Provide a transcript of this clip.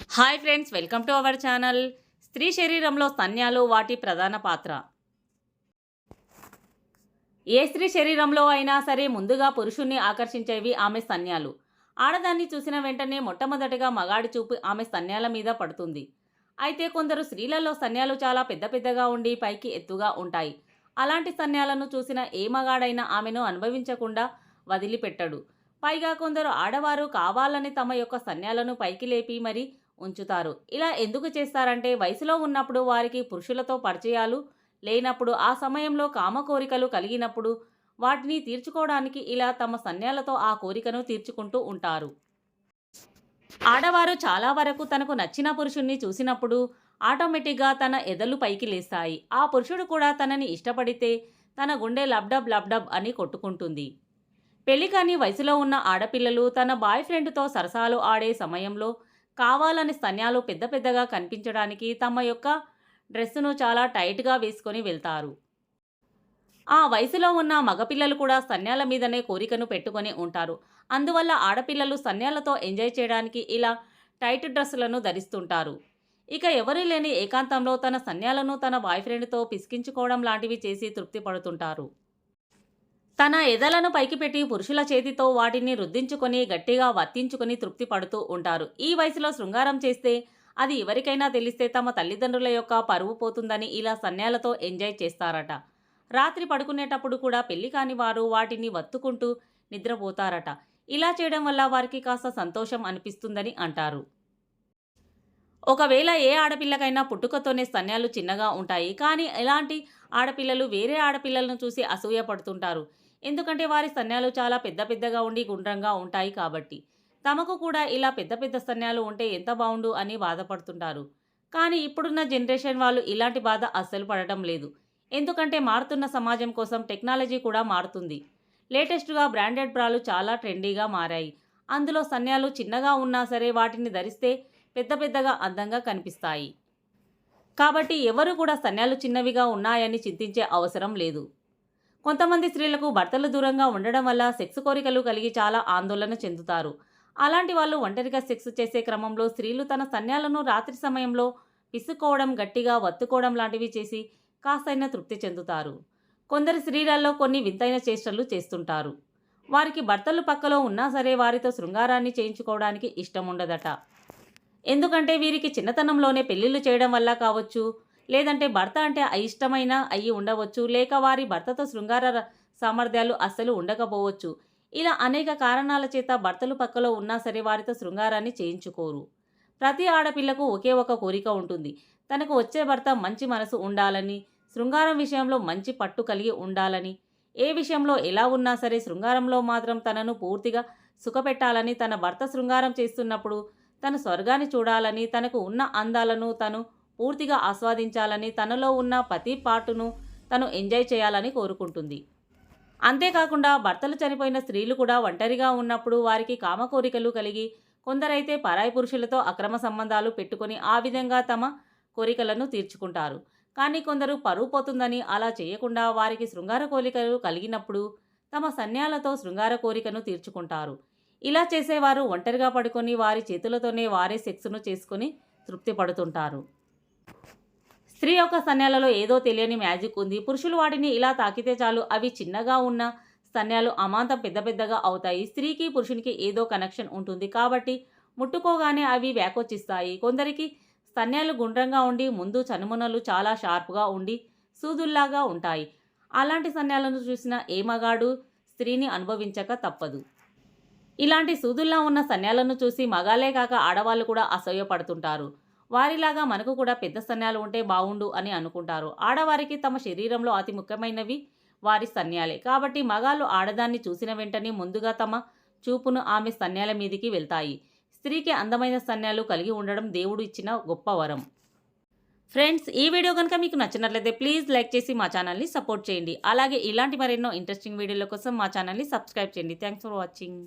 Hi friends welcome to our channel. స్త్రీ శరీరంలో స్తన్యాలు వాటి ప్రధాన పాత్ర. ఏ స్త్రీ శరీరంలో అయినా సరే ముందుగా పురుషుణ్ణి ఆకర్షించేవి ఆమె స్తన్యాలు ఆడదాన్ని చూసిన వెంటనే మొట్టమొదటిగా మగాడి చూపు ఆమె స్తన్యాల మీద పడుతుంది. అయితే కొందరు స్త్రీలలో స్తన్యాలు చాలా పెద్ద పెద్దగా ఉండి పైకి ఎత్తుగా ఉంటాయి. అలాంటి స్తన్యాలను చూసిన ఏ మగాడైనా ఆమెను అనుభవించకుండా వదిలిపెట్టడు. పైగా కొందరు ఆడవారు కావాలని తమ యొక్క సన్యాలను పైకి లేపి మరి ఉంచుతారు. ఇలా ఎందుకు చేస్తారంటే వయసులో ఉన్నప్పుడు వారికి పురుషులతో పరిచయాలు లేనప్పుడు ఆ సమయంలో కామ కోరికలు కలిగినప్పుడు వాటిని తీర్చుకోవడానికి ఇలా తమ సన్యాలతో ఆ కోరికను తీర్చుకుంటూ ఉంటారు. ఆడవారు చాలా వరకు తనకు నచ్చిన పురుషుణ్ణి చూసినప్పుడు ఆటోమేటిక్గా తన ఎదలు పైకి లేస్తాయి. ఆ పురుషుడు కూడా తనని ఇష్టపడితే తన గుండె లబ్డబ్ లబ్డబ్ అని కొట్టుకుంటుంది. పెళ్ళి కాని వయసులో ఉన్న ఆడపిల్లలు తన బాయ్ ఫ్రెండ్తో సరసాలు ఆడే సమయంలో కావాలని స్తన్యాలు పెద్ద పెద్దగా కనిపించడానికి తమ యొక్క డ్రెస్సును చాలా టైట్గా వేసుకొని వెళ్తారు. ఆ వయసులో ఉన్న మగపిల్లలు కూడా సన్యాల మీదనే కోరికను పెట్టుకొని ఉంటారు. అందువల్ల ఆడపిల్లలు సన్యాలతో ఎంజాయ్ చేయడానికి ఇలా టైట్ డ్రెస్సులను ధరిస్తుంటారు. ఇక ఎవరు లేని ఏకాంతంలో తన సన్యాలను తన బాయ్ ఫ్రెండ్తో పిసికించుకోవడం లాంటివి చేసి తృప్తి పడుతుంటారు. తన ఎదలను పైకి పెట్టి పురుషుల చేతితో వాటిని రుద్దించుకొని గట్టిగా వర్తించుకొని తృప్తి పడుతూ ఉంటారు. ఈ వయసులో శృంగారం చేస్తే అది ఎవరికైనా తెలిస్తే తమ తల్లిదండ్రుల యొక్క పరువు పోతుందని ఇలా సన్యాలతో ఎంజాయ్ చేస్తారట. రాత్రి పడుకునేటప్పుడు కూడా పెళ్ళి కాని వారు వాటిని వత్తుకుంటూ నిద్రపోతారట. ఇలా చేయడం వల్ల వారికి కాస్త సంతోషం అనిపిస్తుందని అంటారు. ఒకవేళ ఏ ఆడపిల్లకైనా పుట్టుకతోనే స్తన్యాలు చిన్నగా ఉంటాయి. కానీ ఇలాంటి ఆడపిల్లలు వేరే ఆడపిల్లలను చూసి అసూయ పడుతుంటారు. ఎందుకంటే వారి స్తన్యాలు చాలా పెద్ద పెద్దగా ఉండి గుండ్రంగా ఉంటాయి కాబట్టి. తమకు కూడా ఇలా పెద్ద పెద్ద స్తన్యాలు ఉంటే ఎంత బాగుండు అని బాధపడుతుంటారు. కానీ ఇప్పుడున్న జనరేషన్ వాళ్ళు ఇలాంటి బాధ అస్సలు పడటం లేదు. ఎందుకంటే మారుతున్న సమాజం కోసం టెక్నాలజీ కూడా మారుతుంది. లేటెస్ట్గా బ్రాండెడ్ బ్రాలు చాలా ట్రెండీగా మారాయి. అందులో సన్యాలు చిన్నగా ఉన్నా సరే వాటిని ధరిస్తే పెద్ద పెద్దగా అందంగా కనిపిస్తాయి. కాబట్టి ఎవరు కూడా సన్యాలు చిన్నవిగా ఉన్నాయని చింతించే అవసరం లేదు. కొంతమంది స్త్రీలకు భర్తలు దూరంగా ఉండడం వల్ల సెక్స్ కోరికలు కలిగి చాలా ఆందోళన చెందుతారు. అలాంటి వాళ్ళు ఒంటరిగా సెక్స్ చేసే క్రమంలో స్త్రీలు తన సన్యాలను రాత్రి సమయంలో పిసుకోవడం గట్టిగా వత్తుకోవడం లాంటివి చేసి కాస్తైనా తృప్తి చెందుతారు. కొందరు స్త్రీలలో కొన్ని వింతైన చేష్టలు చేస్తుంటారు. వారికి భర్తలు పక్కలో ఉన్నా సరే వారితో శృంగారాన్ని చేయించుకోవడానికి ఇష్టం ఉండదట. ఎందుకంటే వీరికి చిన్నతనంలోనే పెళ్ళిళ్ళు చేయడం వల్ల కావచ్చు లేదంటే భర్త అంటే అయిష్టమైన అయ్యి ఉండవచ్చు లేక వారి భర్తతో శృంగార సామర్థ్యాలు అస్సలు ఉండకపోవచ్చు. ఇలా అనేక కారణాల చేత భర్తలు పక్కలో ఉన్నా సరే వారితో శృంగారాన్ని చేయించుకోరు. ప్రతి ఆడపిల్లకు ఒకే ఒక కోరిక ఉంటుంది. తనకు వచ్చే భర్త మంచి మనసు ఉండాలని శృంగారం విషయంలో మంచి పట్టు కలిగి ఉండాలని ఏ విషయంలో ఎలా ఉన్నా సరే శృంగారంలో మాత్రం తనను పూర్తిగా సుఖపెట్టాలని తన భర్త శృంగారం చేస్తున్నప్పుడు తను స్వర్గాన్ని చూడాలని తనకు ఉన్న అందాలను తను పూర్తిగా ఆస్వాదించాలని తనలో ఉన్న ప్రతి పాటును తను ఎంజాయ్ చేయాలని కోరుకుంటుంది. అంతేకాకుండా భర్తలు చనిపోయిన స్త్రీలు కూడా ఒంటరిగా ఉన్నప్పుడు వారికి కామ కోరికలు కలిగి కొందరైతే పరాయి పురుషులతో అక్రమ సంబంధాలు పెట్టుకొని ఆ విధంగా తమ కోరికలను తీర్చుకుంటారు. కానీ కొందరు పరువు పోతుందని అలా చేయకుండా వారికి శృంగార కోరికలు కలిగినప్పుడు తమ సన్యాలతో శృంగార కోరికను తీర్చుకుంటారు. ఇలా చేసేవారు ఒంటరిగా పడుకొని వారి చేతులతోనే వారే సెక్స్ను చేసుకొని తృప్తి పడుతుంటారు స్త్రీ యొక్క సన్యాలలో ఏదో తెలియని మ్యాజిక్ ఉంది. పురుషులు వాటిని ఇలా తాకితే చాలు. అవి చిన్నగా ఉన్న సన్యాలు అమాంతం పెద్ద పెద్దగా అవుతాయి. స్త్రీకి పురుషునికి ఏదో కనెక్షన్ ఉంటుంది. కాబట్టి ముట్టుకోగానే అవి వ్యాకోచిస్తాయి. కొందరికి స్తన్యాలు గుండ్రంగా ఉండి ముందు చనుమనలు చాలా షార్ప్గా ఉండి సూదుల్లాగా ఉంటాయి. అలాంటి సన్యాలను చూసిన ఏ మగాడు స్త్రీని అనుభవించక తప్పదు. ఇలాంటి సూదుల్లా ఉన్న సన్యాలను చూసి మగాలే కాక ఆడవాళ్ళు కూడా అసహ్యపడుతుంటారు వారిలాగా మనకు కూడా పెద్ద సన్యాలు ఉంటే బాగుండు అని అనుకుంటారు. ఆడవారికి తమ శరీరంలో అతి ముఖ్యమైనవి వారి సన్యాలే. కాబట్టి మగాళ్ళు ఆడదాన్ని చూసిన వెంటనే ముందుగా తమ చూపును ఆమె సన్యాల మీదికి వెళ్తాయి. స్త్రీకి అందమైన సన్యాలు కలిగి ఉండడం దేవుడు ఇచ్చిన గొప్ప వరం. ఫ్రెండ్స్ ఈ వీడియో కనుక మీకు నచ్చినట్లయితే ప్లీజ్ లైక్ చేసి మా ఛానల్ని సపోర్ట్ చేయండి. అలాగే ఇలాంటి మరెన్నో ఇంట్రెస్టింగ్ వీడియోల కోసం మా ఛానల్ని సబ్స్క్రైబ్ చేయండి. Thanks for watching.